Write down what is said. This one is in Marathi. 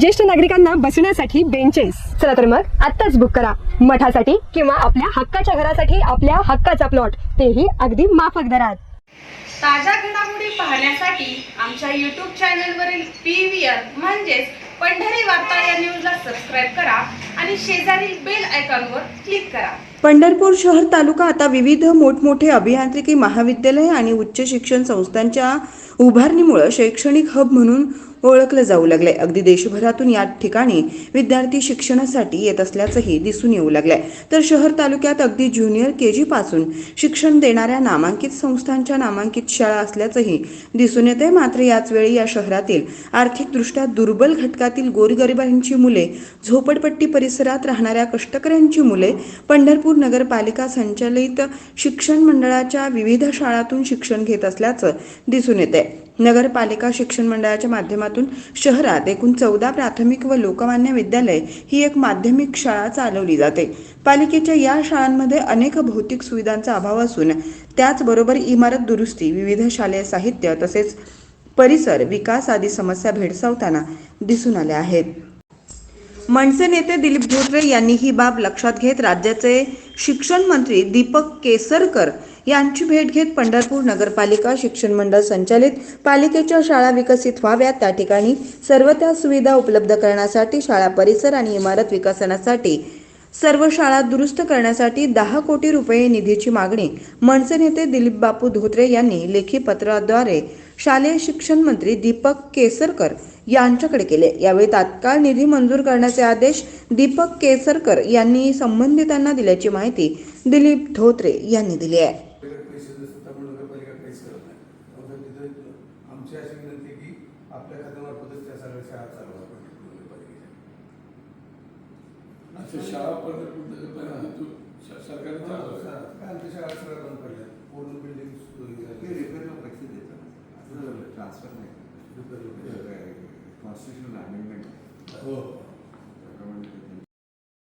ज्येष्ठ नागरिकांना बसण्यासाठी बेंचेस चला तर मग आत्ताच बुक करा. मठासाठी किंवा आपल्या हक्काच्या घरासाठी आपल्या हक्काचा प्लॉट तेही अगदी माफक दरात. ताज्या घडामोडी पाहण्यासाठी आमच्या यूट्यूब चॅनलवरील पी व्ही आर म्हणजेच पंढरी वार्ता या न्यूजला सबस्क्राईब करा आणि शेजारील बेल आयकॉनवर क्लिक करा. पंढरपूर शहर तालुका आता विविध मोठमोठे अभियांत्रिकी महाविद्यालय आणि उच्च शिक्षण संस्थांच्या उभारणीमुळे शैक्षणिक हब म्हणून ओळखलं जाऊ लागले अगदी देशभरातून या ठिकाणी विद्यार्थी शिक्षणासाठी येत असल्याचंही दिसून येऊ लागले तर शहर तालुक्यात अगदी ज्युनियर के जी पासून शिक्षण देणाऱ्या नामांकित संस्थांच्या नामांकित शाळा असल्याचंही दिसून येते मात्र याच वेळी या शहरातील आर्थिकदृष्ट्या दुर्बल घटकातील गोरगरिबांची मुले झोपडपट्टी परिसरात राहणाऱ्या कष्टकऱ्यांची मुले पंढरपूर नगरपालिका संचालित शिक्षण मंडळाच्या विविध शाळातून शिक्षण घेत असल्याचं दिसून येते नगरपालिका शिक्षण मंडळाच्या माध्यमातून शहरात एकूण चौदा प्राथमिक व लोकमान्य विद्यालय ही एक माध्यमिक शाळा चालवली जाते. पालिकेच्या या शाळांमध्ये अनेक भौतिक सुविधांचा अभाव असून त्याचबरोबर इमारत दुरुस्ती विविध शालेय साहित्य तसेच परिसर विकास आदी समस्या भेडसावताना दिसून आल्या आहेत. मनसे नेते दिलीप धोत्रे यांनी ही बाब लक्षात घेत राज्याचे शिक्षण मंत्री दीपक केसरकर यांची भेट घेत पंढरपूर नगरपालिका शिक्षण मंडळ संचालित पालिकेच्या शाळा विकसित व्हाव्यात. त्या ठिकाणी सर्व त्या सुविधा उपलब्ध करण्यासाठी शाळा परिसर आणि इमारत विकसनासाठी सर्व शाळा दुरुस्त करण्यासाठी दहा कोटी रुपये निधीची मागणी. मनसे नेते दिलीप बापू धोत्रे यांनी लेखी पत्राद्वारे शालेय शिक्षण मंत्री दीपक केसरकर यांच्याकडे केले. यावेळी तात्काळ निधी मंजूर करण्याचे आदेश दीपक केसरकर यांनी संबंधितांना दिल्याची माहिती दिलीप धोत्रे यांनी दिली आहे पैसे सुद्धा पण नगरपालिका काहीच करत नाही त्यामुळे तिथं आमची अशी विनंती आहे की आपल्या खात्यामार्फतच त्या सगळ्या शाळा चालवा पंढरपूर नगरपालिकेच्या अच्छा शाळा आमच्या शाळा सगळ्या बंद पडल्या पूर्ण बिल्डिंग ते रिपेअरला पैसे देतात. ट्रान्सफर नाही. कॉन्स्टिट्युशनल अमेंडमेंट हो.